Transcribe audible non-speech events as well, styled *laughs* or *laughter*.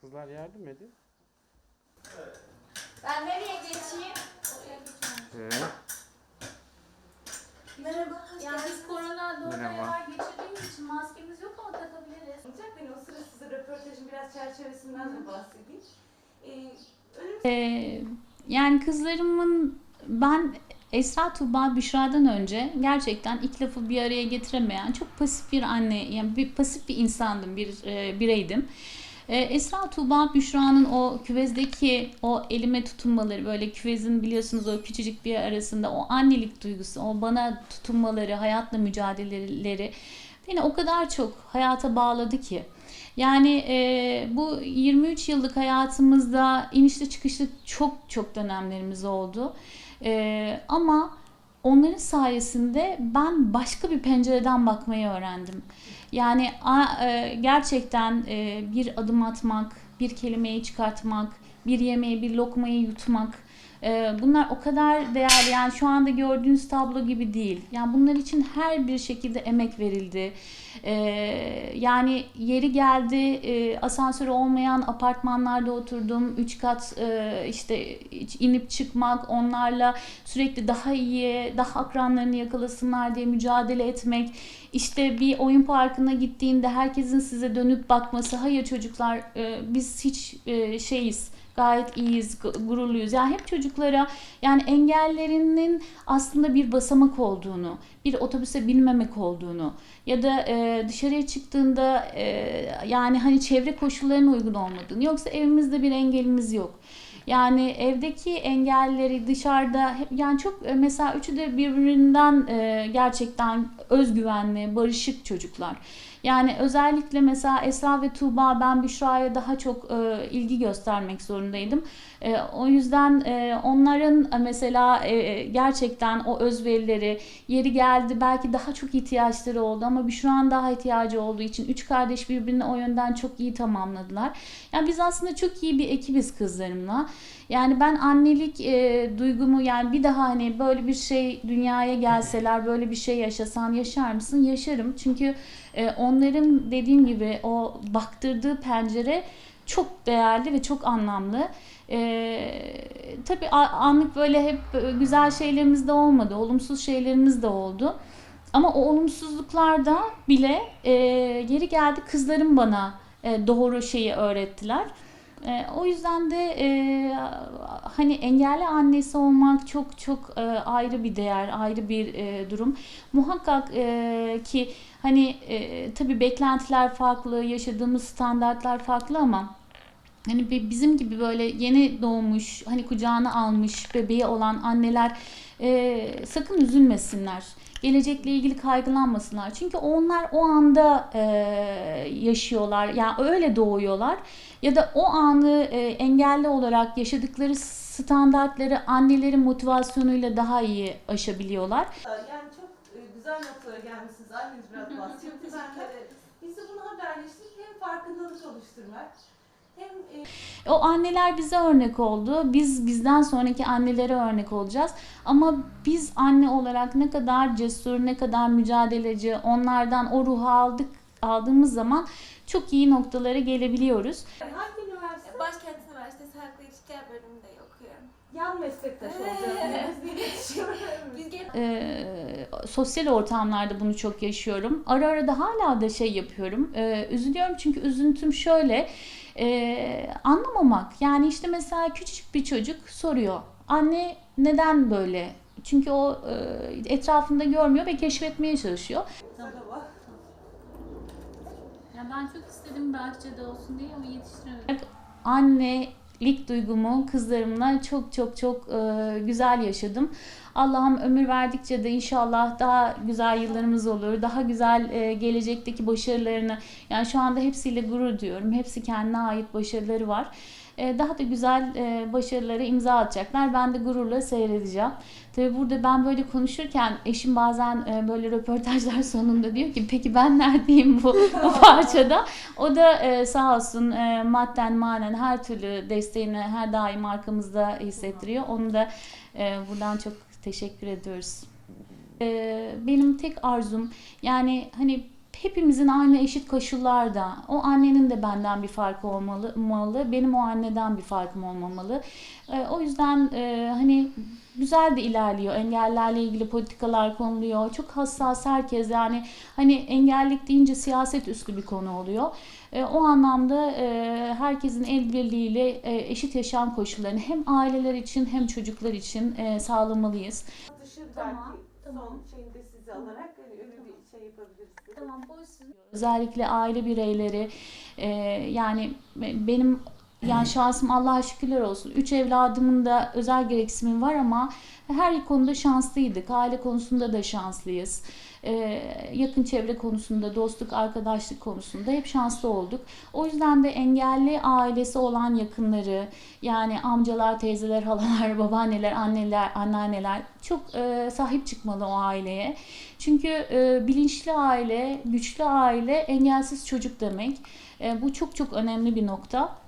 Kızlar yardım edin. Ben nereye geçeyim? Ee, Merhaba. Yani biz korona Merhaba. evvel geçirdiğimiz için maskemiz yok ama takabiliriz. Olacak ben o sıra size röportajın biraz çerçevesinden de bahsedeyim. Ee, Ee, yani kızlarımın ben Esra Tuğba Büşra'dan önce gerçekten ilk lafı bir araya getiremeyen çok pasif bir anne yani bir pasif bir insandım bir e, bireydim. Ee, Esra Tuğba Büşra'nın o küvezdeki o elime tutunmaları böyle küvezin biliyorsunuz o küçücük bir arasında o annelik duygusu o bana tutunmaları hayatla mücadeleleri beni o kadar çok hayata bağladı ki. Yani e, bu 23 yıllık hayatımızda inişli çıkışlı çok çok dönemlerimiz oldu. E, ama onların sayesinde ben başka bir pencereden bakmayı öğrendim. Yani e, gerçekten e, bir adım atmak, bir kelimeyi çıkartmak, bir yemeği, bir lokmayı yutmak. e, Bunlar o kadar değerli. Yani şu anda gördüğünüz tablo gibi değil. Yani bunlar için her bir şekilde emek verildi. Yani yeri geldi asansörü olmayan apartmanlarda oturdum. Üç kat işte inip çıkmak, onlarla sürekli daha iyi, daha akranlarını yakalasınlar diye mücadele etmek. İşte bir oyun parkına gittiğinde herkesin size dönüp bakması. Hayır çocuklar e, biz hiç e, şeyiz gayet iyiyiz, gu- gururluyuz. Yani hep çocuklara yani engellerinin aslında bir basamak olduğunu, bir otobüse binmemek olduğunu ya da e, dışarıya çıktığında e, yani hani çevre koşullarına uygun olmadığını yoksa evimizde bir engelimiz yok. Yani evdeki engelleri dışarıda yani çok e, mesela üçü de birbirinden e, gerçekten özgüvenli, barışık çocuklar. Yani özellikle mesela Esra ve Tuğba ben Büşra'ya daha çok e, ilgi göstermek zorundaydım. E, o yüzden e, onların e, mesela e, gerçekten o özverileri yeri geldi belki daha çok ihtiyaçları oldu ama Büşra'nın daha ihtiyacı olduğu için üç kardeş birbirini o yönden çok iyi tamamladılar. Yani biz aslında çok iyi bir ekibiz kızlarımla. Yani ben annelik e, duygumu yani bir daha hani böyle bir şey dünyaya gelseler böyle bir şey yaşasan yaşar mısın? Yaşarım. Çünkü e, onların dediğim gibi o baktırdığı pencere çok değerli ve çok anlamlı. E, tabii anlık böyle hep e, güzel şeylerimiz de olmadı. Olumsuz şeylerimiz de oldu. Ama o olumsuzluklarda bile e, yeri geldi kızlarım bana e, doğru şeyi öğrettiler. E, o yüzden de e, hani engelli annesi olmak çok çok e, ayrı bir değer, ayrı bir e, durum. Muhakkak e, ki hani e, tabii beklentiler farklı, yaşadığımız standartlar farklı ama hani bi- bizim gibi böyle yeni doğmuş, hani kucağına almış bebeği olan anneler e, sakın üzülmesinler. Gelecekle ilgili kaygılanmasınlar. Çünkü onlar o anda e, yaşıyorlar. Yani öyle doğuyorlar. Ya da o anı e, engelli olarak yaşadıkları standartları annelerin motivasyonuyla daha iyi aşabiliyorlar. yani çok e, güzel noktalara gelmişsiniz. Anneniz biraz bahsetti. Ben de biz de bunu haberleştirip hem farkındalık oluşturmak O anneler bize örnek oldu. Biz bizden sonraki annelere örnek olacağız. Ama biz anne olarak ne kadar cesur, ne kadar mücadeleci, onlardan o ruhu aldık aldığımız zaman çok iyi noktalara gelebiliyoruz. hangi üniversite? Başkent Üniversitesi Halkla İlişkiler bölümünde okuyorum. Yan meslektaş olacağız. Ee, sosyal ortamlarda bunu çok yaşıyorum. Ara ara da hala da şey yapıyorum. Ee, üzülüyorum çünkü üzüntüm şöyle. Ee, anlamamak. Yani işte mesela küçücük bir çocuk soruyor. Anne neden böyle? Çünkü o e, etrafında görmüyor ve keşfetmeye çalışıyor. Ya ben çok istedim bahçede olsun diye ama yetiştiremedim. Annelik duygumu kızlarımla çok çok çok e, güzel yaşadım. Allah'ım ömür verdikçe de inşallah daha güzel yıllarımız olur. Daha güzel e, gelecekteki başarılarını yani şu anda hepsiyle gurur duyuyorum. Hepsi kendine ait başarıları var. E, daha da güzel e, başarılara imza atacaklar. Ben de gururla seyredeceğim. Tabii burada ben böyle konuşurken eşim bazen e, böyle röportajlar *laughs* sonunda diyor ki peki ben neredeyim bu, bu *laughs* parçada? O da e, sağ olsun madden manen her türlü desteğini her daim arkamızda hissettiriyor. Onu da buradan çok teşekkür ediyoruz. Benim tek arzum yani hani hepimizin aynı eşit koşullarda o annenin de benden bir farkı olmalı, olmalı, benim o anneden bir farkım olmamalı. E, o yüzden e, hani güzel de ilerliyor. Engellerle ilgili politikalar konuluyor. Çok hassas herkes yani hani engellik deyince siyaset üstü bir konu oluyor. E, o anlamda e, herkesin el birliğiyle e, eşit yaşam koşullarını hem aileler için hem çocuklar için e, sağlamalıyız. Dışı Tamam, tamam. son şeyinde sizi alarak hani öyle bir şey yapabilirsiniz. Tamam buyursun. Özellikle aile bireyleri e, yani benim yani şansım Allah'a şükürler olsun. Üç evladımın da özel gereksinimi var ama her konuda şanslıydık. Aile konusunda da şanslıyız. E, yakın çevre konusunda, dostluk, arkadaşlık konusunda hep şanslı olduk. O yüzden de engelli ailesi olan yakınları yani amcalar, teyzeler, halalar, *laughs* babaanneler, anneler, anneanneler çok e, sahip çıkmalı o aileye. Çünkü e, bilinçli aile, güçlü aile, engelsiz çocuk demek. E, bu çok çok önemli bir nokta.